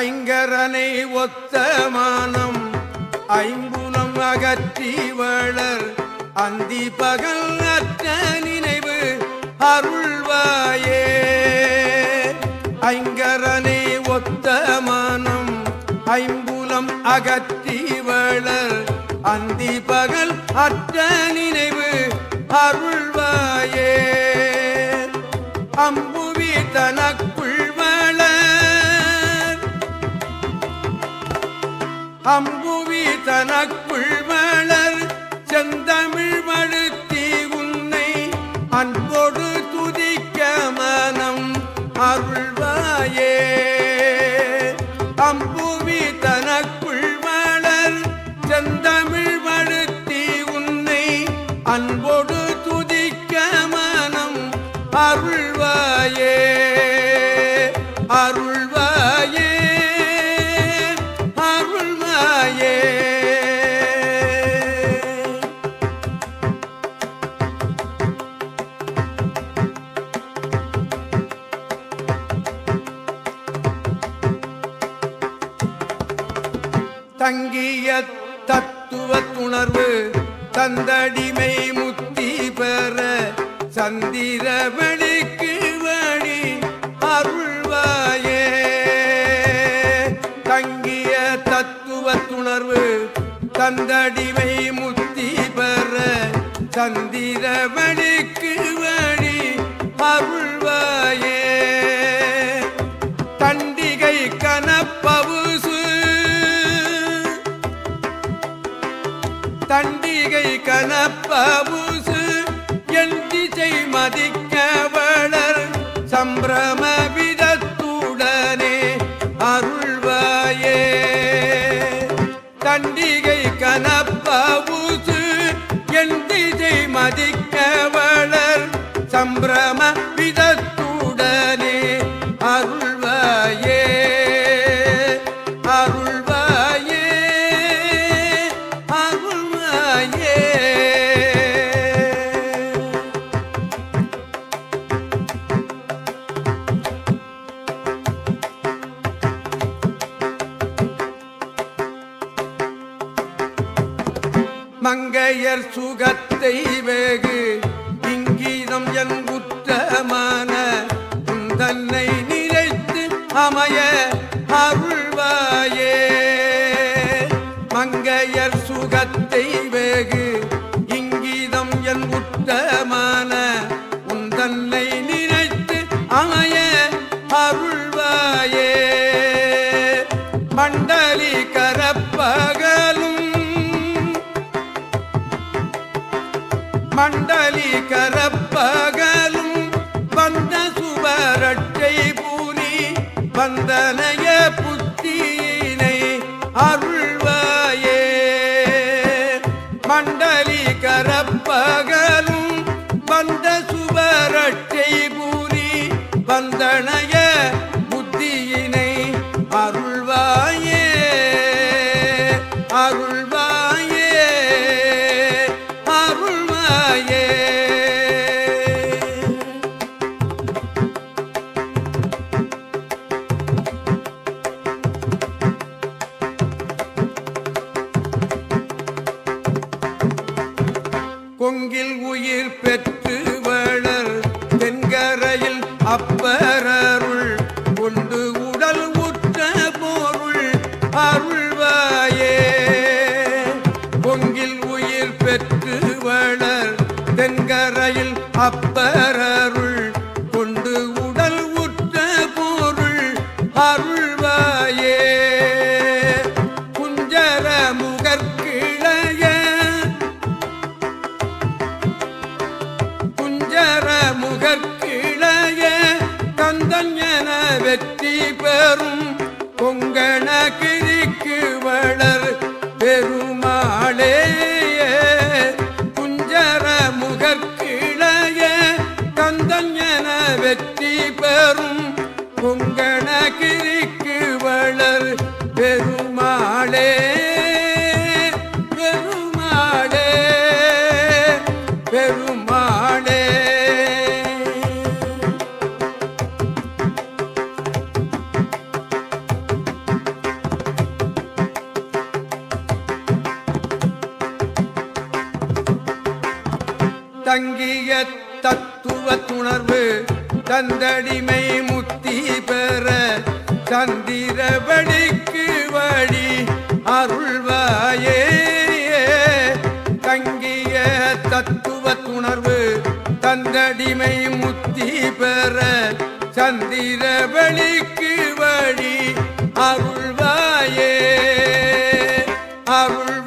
ஐங்கரனை ஒத்த மானம் ஐம்புலம் அகற்றி வளர். அந்தி பகல் அற்ற நினைவு அருள்வாயே. ஐங்கரனை ஒத்த மானம் ஐம்புலம் அகற்றி வளர். அந்தி பகல் அற்ற நினைவு அருள்வாயே. அம்புவி தனக்கு அம்புவி தனக்குள் மலர் செந்தமிழ் மழுத்தி உன்னை அன்போடு துதிக்க மனம் அருள்வாயே. தங்கிய தத்துவ துணர்வு தந்தடிமை முத்தி பெற சந்திர வெளிக்கு வழி அருள்வாயே. தங்கிய தத்துவ துணர்வு தந்தடிமை முத்தி பெற சந்திர வெளிக்கு தண்டிகை கனப்பவுசு என் திசை மதிக்க வளர் சம்பிரமவி மங்கையர் சுகத்தை வேகு இங்கீதம் என் குற்றமான தன்னை நினைத்து அமைய அருள்வாயே. மங்கையர் மண்டலி கரப்பக. கொங்கில் உயிர் பெற்று வளர். தென்கரையில் அப்பரருள் கொண்டு உடல் உற்ற பொருள். அருள்வாயே. கொங்கில் உயிர் பெற்று வளர். தென்கரையில் அப்பரர் வெற்றி பெறும் பொங்கண கிரிக்கு வளர் பெருமாளே குஞ்சர முகற்கிளைய கந்தன் என வெற்றி பெறும் பொங்கண தங்கிய தத்துவ துணர்வு தந்தடிமை முத்தி பெற சந்திரபடிக்கு வழி அருள்வாயே. தங்கிய தத்துவ துணர்வு தந்தடிமை முத்தி பெற சந்திரபலிக்கு வழி அருள்வாயே. அருள்